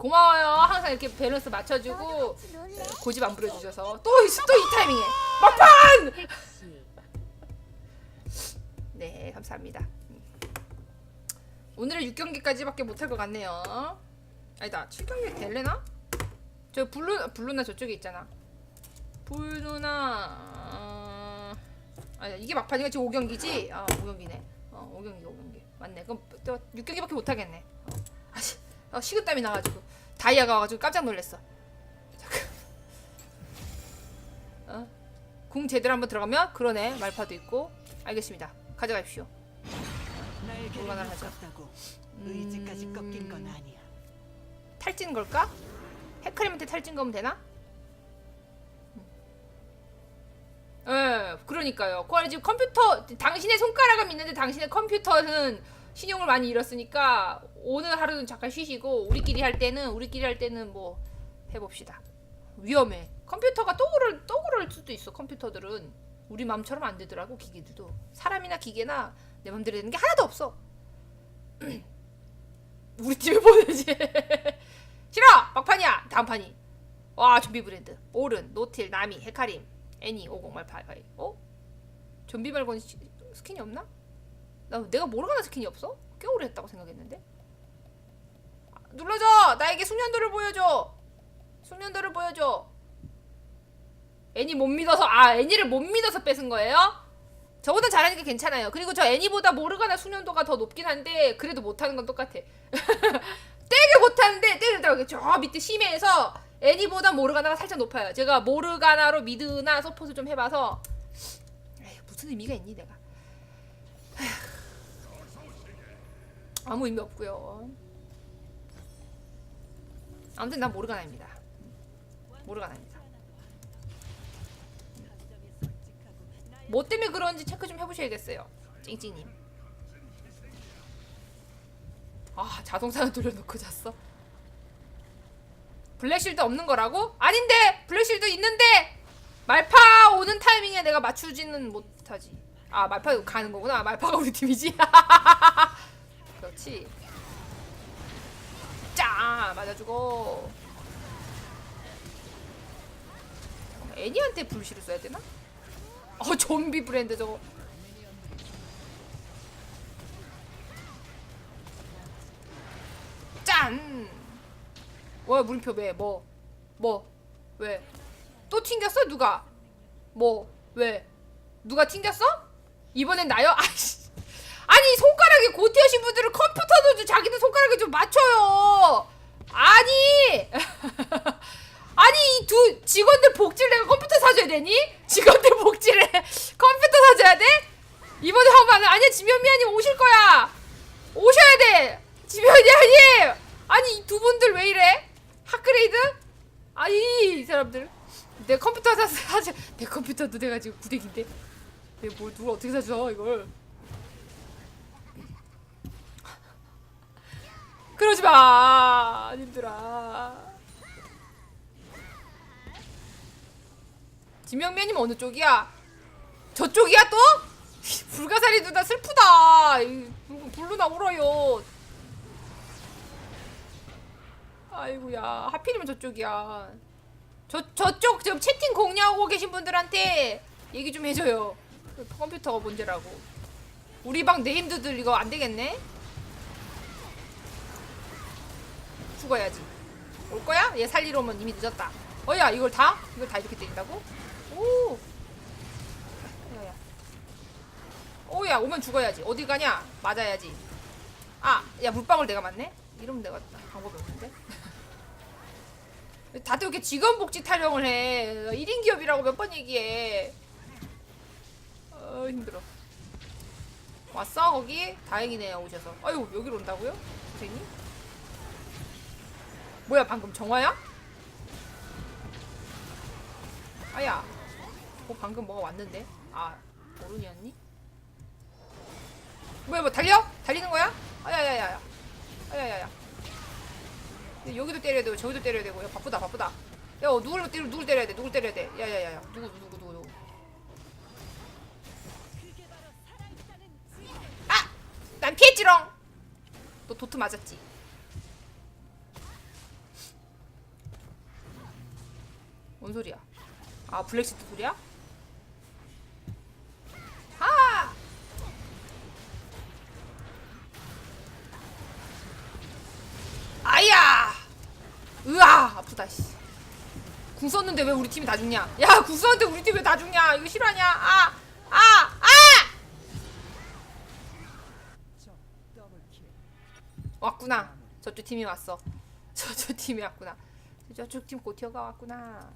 고마워요. 항상 이렇게 밸런스 맞춰주고 고집 안 부려주셔서 또이또이 타이밍에 막판. 네 감사합니다. 오늘은 6경기까지밖에 못할 것 같네요. 아니다 7경기 될래나? 저 블루 블루나 저쪽에 있잖아. 블루나 어... 아니 이게 막판이가 지금 5경기지? 아 5경기네. 어 5경기 5경기 맞네. 그럼 또 6경기밖에 못 하겠네. 어. 아씨 어, 식은땀이 나가지고 다이아가 와가지고 깜짝 놀랐어. 잠깐. 어? 궁 제대로 한번 들어가면 그러네 말파도 있고 알겠습니다. 가져가십시오. 얼마나 하죠? 묶었다고 의지까지 꺾인 건 아니야. 탈진 걸까? 헤카림한테 탈진 거면 되나? 예, 그러니까요. 그 안에 지금 컴퓨터, 당신의 손가락은 있는데 당신의 컴퓨터는 신용을 많이 잃었으니까 오늘 하루는 잠깐 쉬시고 우리끼리 할 때는 우리끼리 할 때는 뭐 해봅시다. 위험해. 컴퓨터가 또 그럴 또 그럴 수도 있어. 컴퓨터들은 우리 마음처럼 안 되더라고 기계들도 사람이나 기계나 내 맘대로 되는 게 하나도 없어. 우리 팀에 보내지. 싫어! 막판이야! 다음 판이. 와, 좀비 브랜드. 오른, 노틸, 나미, 헤카림, 애니, 5088. 어? 좀비 말고는 시- 스킨이 없나? 나 내가 모르가나 스킨이 없어? 꽤 오래 했다고 생각했는데. 아, 눌러줘! 나에게 숙련도를 보여줘! 숙련도를 보여줘! 애니 못 믿어서, 아, 애니를 못 믿어서 뺏은 거예요? 저보다 잘하니까 괜찮아요. 그리고 저 애니보다 모르가나 숙련도가 더 높긴 한데, 그래도 못하는 건 똑같아. 되게 못하는데 때리더라고요. 저 밑에 심해에서 애니보다 모르가나가 살짝 높아요. 제가 모르가나로 미드나 서폿을 좀 해봐서 에휴, 무슨 의미가 있니 내가. 아무 의미 없고요. 아무튼 난 모르가나입니다. 모르가나입니다. 뭐 때문에 그런지 체크 좀 해보셔야겠어요. 찡찡님. 아 자동차는 돌려놓고 잤어? 블랙실드 없는 거라고? 아닌데 블랙실드 있는데 말파 오는 타이밍에 내가 맞추지는 못하지 아 말파 가는 거구나 말파가 우리 팀이지 그렇지 짜 맞아주고 애니한테 불씨를 써야 되나? 어 좀비 브랜드 저거 짠! 뭐야 물음표 왜? 뭐? 뭐? 왜? 또 튕겼어? 누가? 뭐? 왜? 누가 튕겼어? 이번엔 나요? 아이씨. 아니 손가락이 고티하신 분들은 컴퓨터도 좀 자기들 손가락에 좀 맞춰요. 아니 아니 이 두 직원들 복지를 내가 컴퓨터 사줘야 되니? 직원들 복지를 컴퓨터 사줘야 돼? 이번에 한번 아니야 지면미아님 오실 거야. 오셔야 돼. 지면미아님 아니 이 두 분들 왜 이래? 핫그레이드? 아니 이 사람들 내 컴퓨터 사 사줘 내 컴퓨터도 내가 지금 구대기인데? 내뭘 누가 어떻게 사줘 이걸? 그러지 마 님들아. 김영면님 어느 쪽이야? 저쪽이야 또? 불가사리 누나 슬프다. 블루나 울어요. 아이고야 하필이면 저쪽이야 저 저쪽 지금 채팅 공유하고 계신 분들한테 얘기 좀 해줘요. 그 컴퓨터가 문제라고. 우리 방 네임드들 이거 안 되겠네? 죽어야지. 올 거야? 얘 살리러 오면 이미 늦었다. 어야 이걸 다? 이걸 다 이렇게 때린다고? 오! 야야. 오야 오면 죽어야지. 어디 가냐? 맞아야 지. 아 야 물방울 내가 맞네? 이러면 내가 방법이 없는데 다들 이렇게 직원 복지 타령을 해 1인 기업이라고 몇 번 얘기해 어 힘들어 왔어 거기? 다행이네요 오셔서 아유 여기로 온다고요? 선생님? 뭐야 방금 정화야? 아야 어 방금 뭐가 왔는데 아 오른이었니? 뭐야 뭐 달려? 달리는 거야? 아야야야야 아야야야 근데 여기도 때려야 되고 저기도 때려야 되고 야 바쁘다 바쁘다. 야 누굴 때려 누굴 때려야 돼? 누굴 때려야 돼? 야야야야. 누구 누구 누구 누구 아! 난 피했지롱! 너 도트 맞았지? 뭔 소리야? 아 블랙시트 소리야? 아프다 씨. 궁 썼는데 왜 우리 팀이 다 죽냐? 야, 궁 썼는데 우리 팀왜다 죽냐? 이거 실화냐? 아! 아! 아! 왔구나. 저쪽 팀이 왔어. 저쪽 팀이 왔구나. 저쪽 팀 고티어가 왔구나.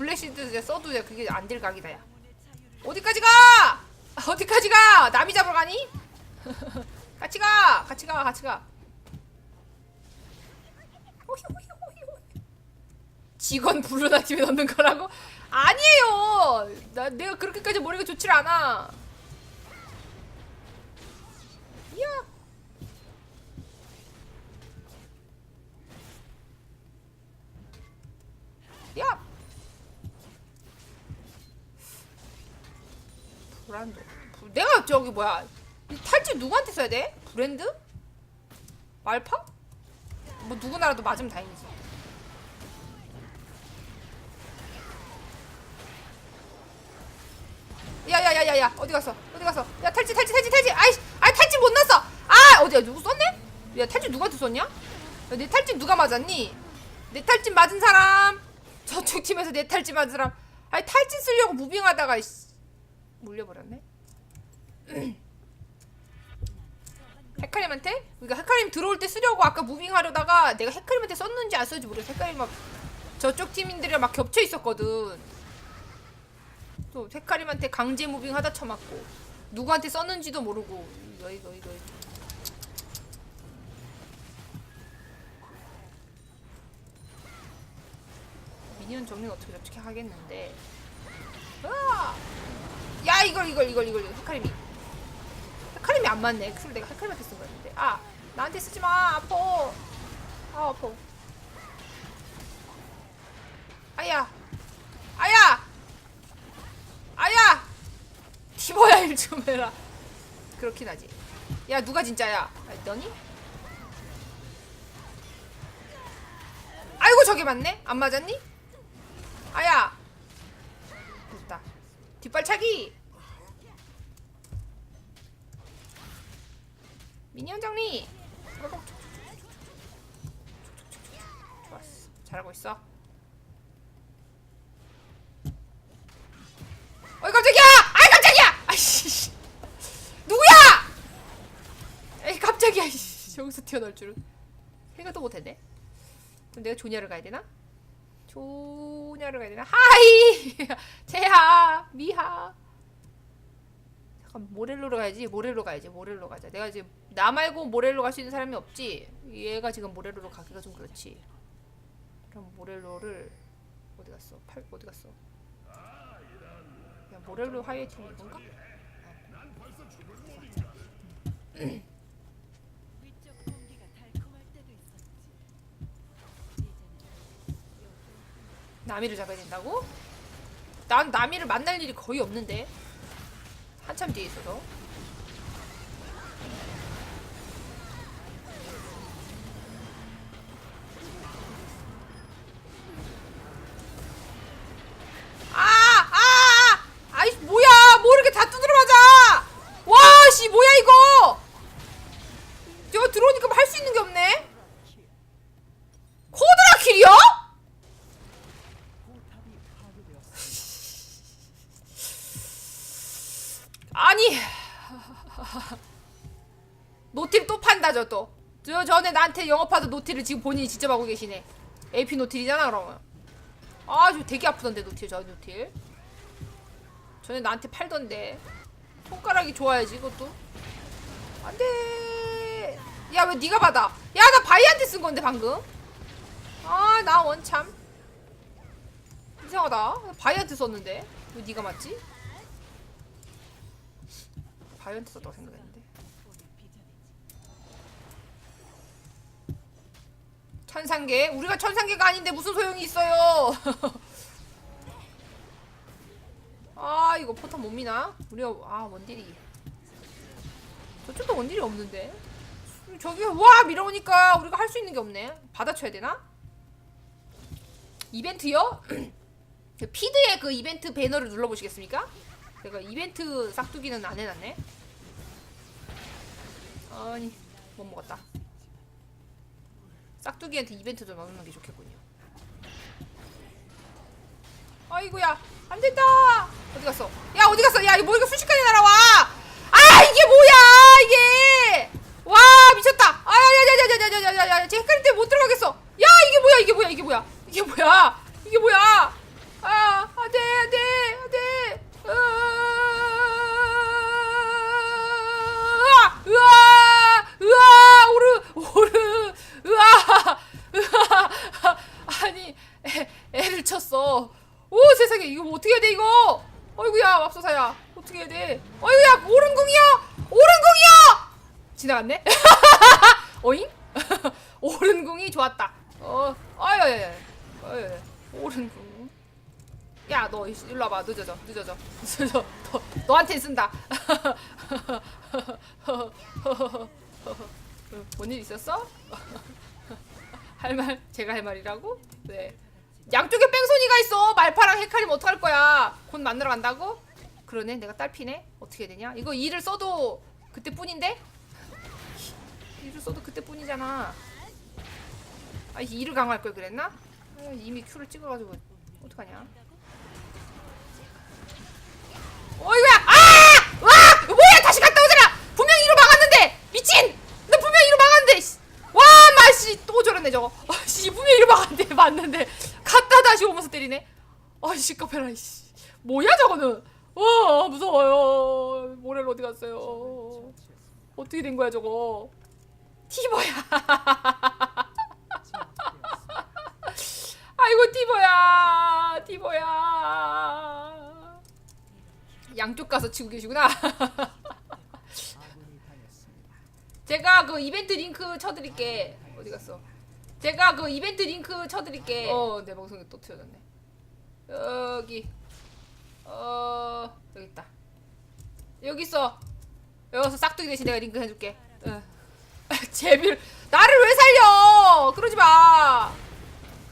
블랙시드 이제 써도 야 그게 안 될 각이다 야. 어디까지 가? 어디까지 가? 남이 잡으러 가니? 같이 가. 같이 가. 같이 가. 직원 부르다 집에 넣는 거라고? 아니에요. 나 내가 그렇게까지 머리가 좋질 않아. 이야. 야. 브란드. 부- 내가 저기 뭐야? 이 탈진 누구한테 써야 돼? 브랜드? 말파? 뭐 누구나라도 맞으면 다행이지. 야야야야야 어디 갔어? 어디 갔어? 야 탈진 탈진 탈진 탈진 아이 아 탈진 못 났어. 아 어디야 누구 썼네? 야 탈진 누구한테 썼냐? 야, 내 탈진 누가 맞았니? 내 탈진 맞은 사람 저쪽 팀에서 내 탈진 맞은 사람 아니 탈진 쓰려고 무빙하다가 이씨, 물려버렸네. 헤카림한테? 우리가 헤카림 들어올 때 쓰려고 아까 무빙하려다가 내가 헤카림한테 썼는지 안 썼는지 모르겠어. 헤카림 막 저쪽 팀인들이랑 막 겹쳐 있었거든. 또 헤카림한테 강제 무빙하다 쳐맞고 누구한테 썼는지도 모르고 이거 이거 이거. 미니언 정리는 어떻게 어떻게 하겠는데. 으아! 야 이걸 이걸 이걸 이걸 헤카림이. 헤카림이 안 맞네. 그래서 내가 헤카림한테 쓴 거였는데. 아 나한테 쓰지 마. 아파. 아 아파. 아야. 아야. 아야. 티버야 일 좀 해라. 그렇긴 하지. 야 누가 진짜야? 아, 너니? 아이고 저게 맞네. 안 맞았니? 발차기. 미니언 정리. 좋았어. 잘하고 있어. 어이 깜짝이야! 아이 깜짝이야! 아이씨. 누구야? 에이 깜짝이야. 저기서 튀어나올 줄은 생각도 못했네. 그럼 내가 조냐를 가야 되나? 조냐를 가야 되나? 하이! 재하! 미하! 잠깐 모렐로로 가야지. 모렐로 가야지. 모렐로 가자. 내가 지금 나 말고 모렐로 갈 수 있는 사람이 없지. 얘가 지금 모렐로로 가기가 좀 그렇지. 그럼 모렐로를 어디 갔어? 팔 어디 갔어? 야 모렐로 하이웨이팅 이건가? 위 나미를 잡아야 된다고? 난 나미를 만날 일이 거의 없는데 한참 뒤에 있어서 또. 저 전에 나한테 영업하던 노틸을 지금 본인이 직접 하고 계시네. AP 노틸이잖아 그러면. 아저 되게 아프던데 노틸 저 노틸. 전에 나한테 팔던데. 손가락이 좋아야지 이것도. 안돼. 야 왜 네가 받아? 야 나 바이한테 쓴 건데 방금. 아 나 원참. 이상하다. 바이한테 썼는데 왜 네가 맞지? 바이한테 썼다고 생각했는데. 오늘 비전이지. 천상계 우리가 천상계가 아닌데 무슨 소용이 있어요 아 이거 포탄 못 미나? 우리가 아 원딜이 저쪽도 원딜이 없는데 저기 와 밀어오니까 우리가 할 수 있는 게 없네 받아쳐야 되나? 이벤트요? 그 피드의 그 이벤트 배너를 눌러보시겠습니까? 내가 이벤트 싹두기는 안 해놨네 아니 못 먹었다 싹두기한테 이벤트 좀 넣는 게 좋겠군요 아이고야 안 된다 어디 갔어 야 어디 갔어 야 이거 뭐 이거 순식간에 날아와 아 이게 뭐야 이게 와 미쳤다 아야야야야야야야야야 제 헷갈릴 때못 들어가겠어 야 이게 뭐야 이게 뭐야 이게 뭐야 이게 뭐야 이게 뭐야 아 안돼 안돼 안돼 으아 으아 으아 오르 오르 으아 으아 아니 애, 애를 쳤어 오 세상에 이거 뭐 어떻게 해야 돼 이거 어이구야 맙소사야 어떻게 해야 돼 어이구야 오른궁이야 오른궁이야 지나갔네 어잉 오른궁이 좋았다 어 아야야야 아야야 오른궁 야 너 일로 와봐 늦어져 늦어져 늦어져 너, 너한테 쓴다 뭔 일 있었어? 할 말 제가 할 말이라고? 네 양쪽에 뺑소니가 있어 말파랑 헤카림 어떡할 거야 곧 만나러 간다고? 그러네 내가 딸피네 어떻게 되냐 이거 일을 써도 그때뿐인데? 일을 써도 그때뿐이잖아 아 일을 강화할 걸 그랬나? 아, 이미 큐를 찍어가지고 어떡하냐 어이구야 아! 와! 뭐야 다시 갔다 오잖아 분명히 이로 막았는데 미친! 나 분명히 이로 막았는데 씨. 와 마씨. 또 저러네 저거. 아씨 분명히 이로 막았는데 맞는데. 갔다 다시 오면서 때리네. 아씨 까페라 씨. 뭐야 저거는? 와 무서워요. 모렐 어디 갔어요? 어떻게 된 거야 저거? 티버야. 아이고 티버야. 티버야. 양쪽 가서 치고 계시구나 제가 그 이벤트 링크 쳐드릴게 어디 갔어 제가 그 이벤트 링크 쳐드릴게 어 내 방송에 또 튀어졌네 여기 어 여기 있다 여기 있어 여기서 싹두기 대신 내가 링크 해줄게 어. 제비를 나를 왜 살려 그러지 마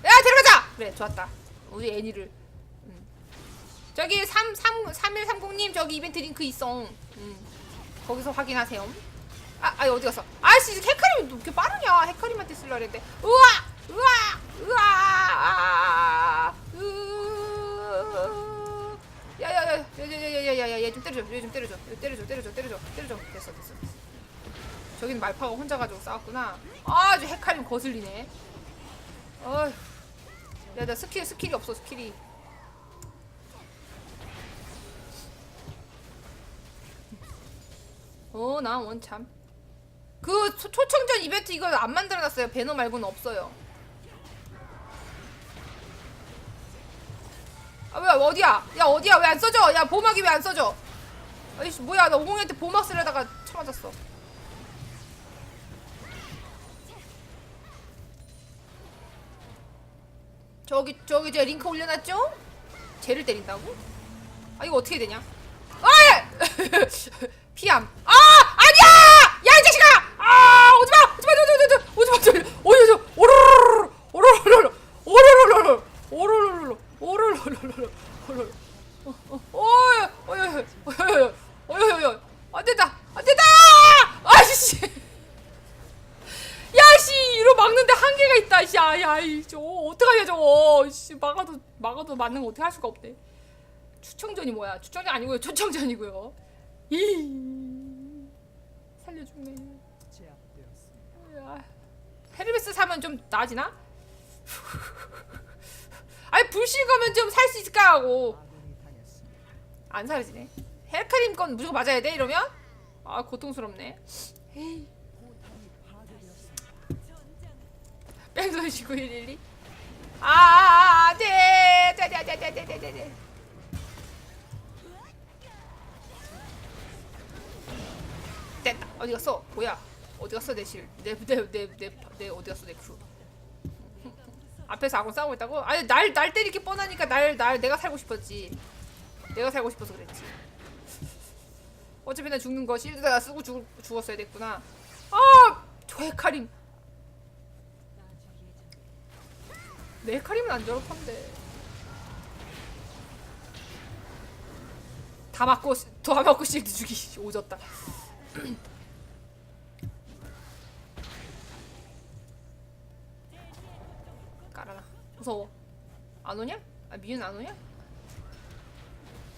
야, 데려가자! 그래, 좋았다. 우리 애니를. 음. 저기 3, 3, 3130님 저기 이벤트 링크 있어. 음. 거기서 확인하세요. 아, 아 어디 갔어? 아씨, 헤카림이 왜 이렇게 빠르냐? 헤카림한테 쓸라 그랬는데. 우와! 우와! 우와! 야야야, 야야야야야야, 얘좀 때려줘, 얘 좀 때려줘, 얘 때려줘, 때려줘, 때려줘, 때려줘. 됐어, 됐어, 됐어. 저긴 말파가 혼자 가지고 싸웠구나. 아주 헤카림 거슬리네. 어휴. 야, 나 스킬, 스킬이 없어, 스킬이. 어, 나 원참. 그 초, 초청전 이벤트 이거 안 만들어놨어요. 배너 말고는 없어요. 아, 왜, 어디야? 야, 어디야? 왜 안 써져? 야, 보막이 왜 안 써져? 아이씨, 뭐야. 나 오공한테 보막 쓰려다가 쳐맞았어. 저기 저기 제 링크 올려놨죠? 쟤를 때린다고? 아 이거 어떻게 되냐? 아! 피함. 아! 아니야! 야 이 자식아! 아! 오지마! 오지마! 오지마! 오지마! 오지마! 오지마! 오로로로로 오로로로로 오로로로로 오로로로로 오로로로로 오로로 어이 어이 어이 어이 어이 어이 안 된다 안 된다! 아씨! 야씨 이로 막는데 한계가 있다 씨 야야 이저 어떡하냐 저거 씨 막아도 막아도 맞는 거 어떻게 할 수가 없대. 추청전이 뭐야? 추청전 아니고요. 초청전이고요. 이 살려주네. 야, 헤르메스 사면 좀 나아지나? 아니 불실 거면 좀 살 수 있을까 하고. 안 사라지네. 헬크림 건 무조건 맞아야 돼 이러면? 아 고통스럽네. 에이. 뺑소니 9912 아, 됐다. 어디 갔어? 뭐야? 어디 갔어 내 실? 내, 내, 내, 내, 내 어디 갔어 내 큐? 앞에서 아군 싸우고 있다고? 아니 날날 때리기 뻔하니까 날 날 내가 살고 싶었지. 내가 살고 싶어서 그랬지. 어차피 나 죽는 거 실드다 쓰고 죽, 죽었어야 됐구나. 아, 저 헤카림. 내 헤카림은 안 저렇던데. 다 맞고 다 맞고 실드 주기 오졌다. 깔아라. 무서워. 안 오냐? 아 미윤 안 오냐?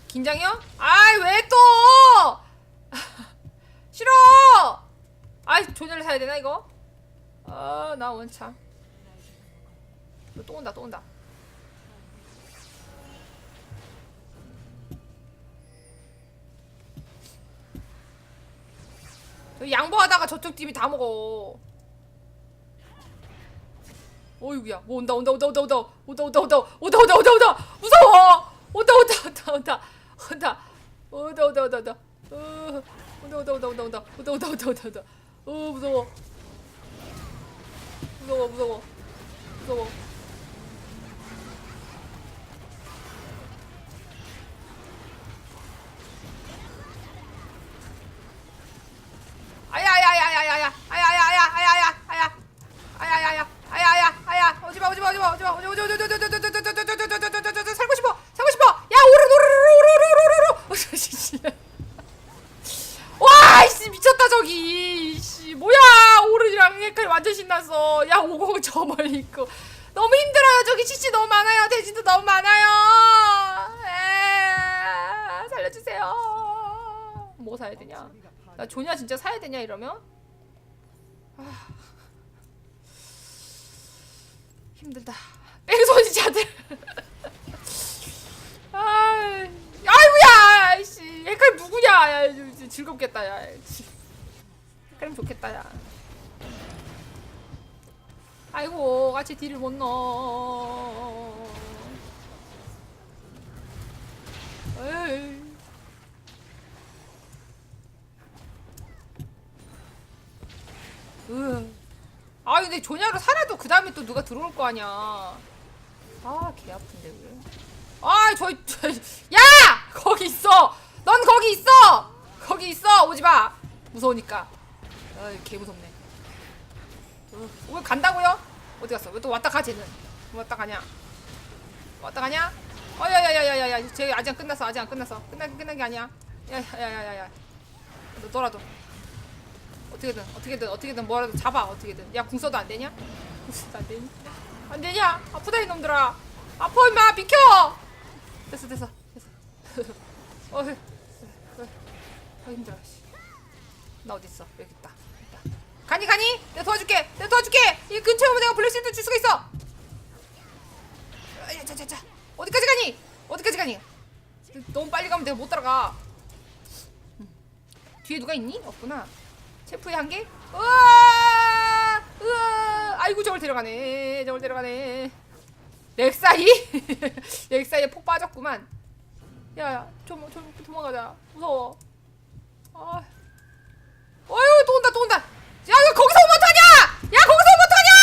긴장해요? 아이 왜 또? 싫어. 아이 조녀를 사야 되나 이거? 아나 원참. 또 온다 또 온다. 양보하다가 저쪽 팀이 다 먹어. 어이구야 뭐 온다 온다 온다 온다 온다 온다 온다 온다 온다 온다 온다 온다 무서워 온다 온다 온다 온다 온다 온다 온다 온다 온다 어, 온다 온다 온다 온다 온다 온다 온다 온다 온다 온다 어 무서워 무서워 무서워 무서워 나 조냐 진짜 사야 되냐 이러면 아. 힘들다. 뺑소니 자들. 아, 아이고야, 씨, 헷갈림 누구냐? 야, 즐겁겠다, 야. 씨. 헷갈림 좋겠다, 야. 아이고, 같이 딜을 못 넣어. 에이. 으. 아 근데 조냐로 살아도 그 다음에 또 누가 들어올 거 아니야. 아 개 아픈데 왜? 아저 저, 야 거기 있어. 넌 거기 있어. 거기 있어 오지 마. 무서우니까. 아개 무섭네. 어, 왜 간다고요? 어디 갔어? 왜 또 왔다 가 쟤는? 왜 왔다 가냐? 왔다 가냐? 어야야야야야야 쟤 아직 안 끝났어 아직 안 끝났어 끝나 끝난 게 아니야. 야야야야야. 너 너라도. 어떻게든 어떻게든 어떻게든 뭐라도 잡아 어떻게든. 야 궁서도 안 되냐? 안 되니? 안 되냐? 아프다 이놈들아. 아파 임마. 비켜! 됐어 됐어 됐어. 어, 어, 어 힘들어 씨. 나 어디 있어? 여기 있다. 가니 가니! 내가 도와줄게. 내가 도와줄게. 이 근처에 오면 내가 블랙시드 줄 수가 있어. 아, 자자자. 어디까지 가니? 어디까지 가니? 너무 빨리 가면 내가 못 따라가. 음. 뒤에 누가 있니? 없구나 체프의 한계? 우와! 우와! 아이고 저걸 데려가네. 저걸 데려가네. 렉사이? 렉사이에 폭 빠졌구만. 야, 좀, 좀 도망가자. 무서워. 아. 어휴, 또 온다, 또 온다. 야, 야, 거기서 오면 어떡하냐! 야, 거기서 오면 어떡하냐!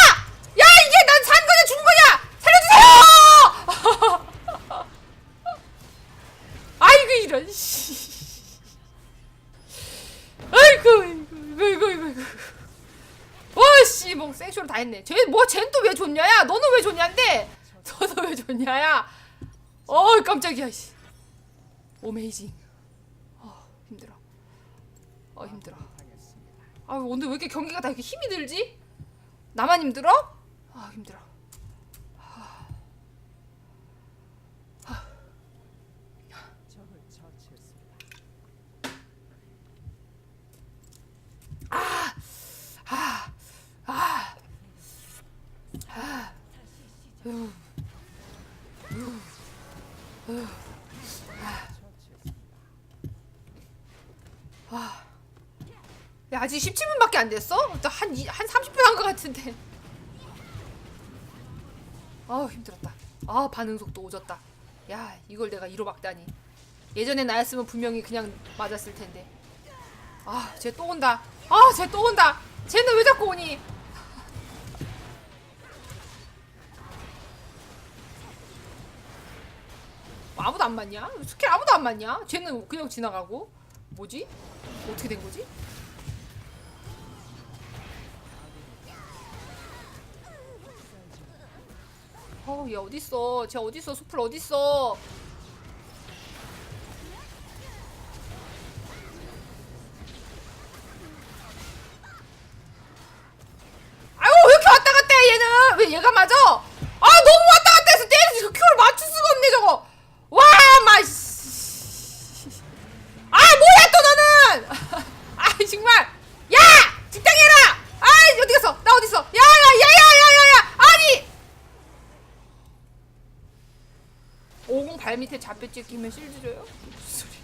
야, 이게 난 산 거냐, 죽은 거냐! 살려주세요! 아이고, 이런, 씨. 아이고 이거 이거 이거 이거 와씨 뭐 생쇼를 다 했네 쟤뭐쟨또왜 좋냐야? 너는 왜 좋냐인데? 너는 왜 좋냐야? 어 깜짝이야 씨. 오메이징 어 힘들어. 어 힘들어. 아 오늘 왜 이렇게 경기가 다 이렇게 힘이 들지? 나만 힘들어? 아 힘들어 밖에 안 됐어? 한, 이, 한 30분 한 것 같은데 아우 힘들었다 아 반응 속도 오졌다 야 이걸 내가 이로 막다니 예전에 나였으면 분명히 그냥 맞았을 텐데 아쟤 또 온다 아쟤 또 온다 쟤는 왜 자꾸 오니 뭐 아무도 안 맞냐? 스킬 아무도 안 맞냐? 쟤는 그냥 지나가고 뭐지? 어떻게 된 거지? 어얘 어딨어? 쟤 어딨어? 수풀 어딨어 아유 왜 이렇게 왔다 갔다 해 얘는 왜 얘가 맞아? 아 너무 왔다 갔다 해서 때리지 그 큐를 맞출 수가 없네 저거 와마 씨. 아 뭐야 또 너는 아 정말 야 직당히 해라 아 어디 갔어 나 어디 있어 야야야야야야야 아니 밑에 잡혀 찍히면 실드 줘요? 무슨 소리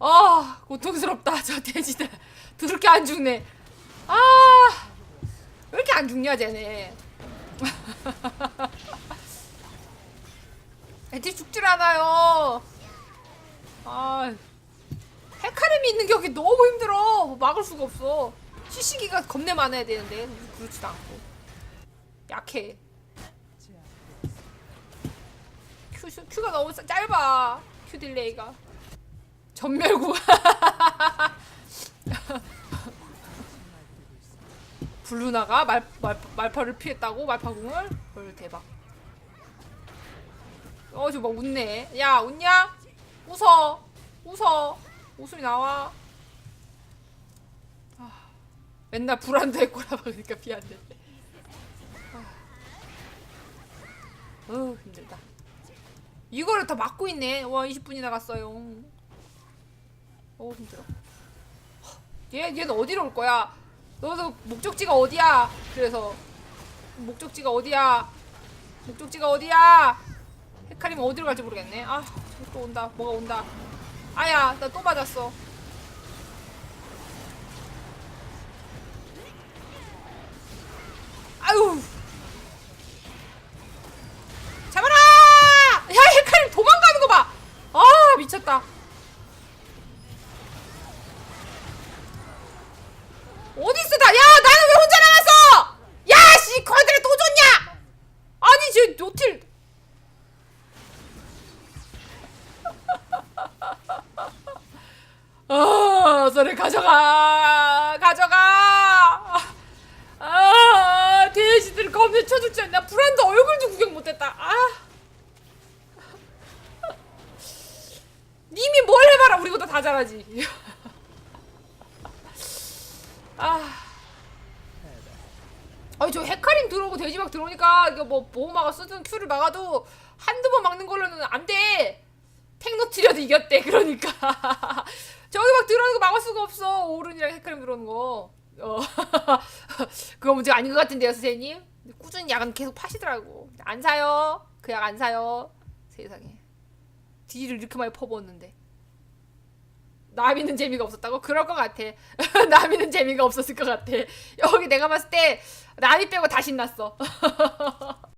아 고통스럽다 저 돼지들. 더럽게 안 죽네. 아왜 이렇게 안 죽냐 쟤네. 애들 죽질 않아요. 아 헤카림이 있는 게 여기 너무 힘들어. 뭐 막을 수가 없어. 시시기가 겁내 많아야 되는데. 그렇지도 않고. 약해 큐, 큐가 너무 짜- 짧아. 큐 딜레이가. 전멸구 블루나가 말, 말, 말파를 피했다고? 말파궁을? 헐 대박. 어저막 웃네. 야 웃냐? 웃어. 웃어. 웃음이 나와. 아, 맨날 불안도 했구나. 그러니까 피한대 아. 어 힘들다 이거를 다 막고 있네. 와 20분이 나갔어요. 어 힘들어 얘, 얘는 어디로 올 거야? 너도 목적지가 어디야? 그래서. 목적지가 어디야? 목적지가 어디야? 헤카림 어디로 갈지 모르겠네. 아 또 온다. 뭐가 온다. 아야 나 또 맞았어. 아유 잡아라 야 헤카림 도망가는 거봐아 미쳤다 어딨어 다? 야 나는 왜 혼자 남았어? 야씨 거들에 또 줬냐? 아니 저 노틸 아 저를 가져가 가져가 아 돼지들 겁내 쳐줄 줄 알나 불안도 얼굴도 구경 못했다 아 님이 뭘 해봐라 잘하지 아. 아니 저 헤카림 들어오고 돼지막 들어오니까 이거 뭐 보호막아 쓰든 큐를 막아도 한두 번 막는 걸로는 안 돼. 텍노트려도 이겼대 그러니까 저기 막 들어오는 거 막을 수가 없어 오른이랑 헤카림 들어오는 거. 어 그거 문제가 아닌 것 같은데요 선생님. 꾸준히 약은 계속 파시더라고. 안 사요. 그 약 안 사요. 세상에. 뒤를 이렇게 많이 퍼부었는데. 나미는 재미가 없었다고? 그럴 것 같아. 나미는 재미가 없었을 것 같아. 여기 내가 봤을 때 나미 빼고 다 신났어.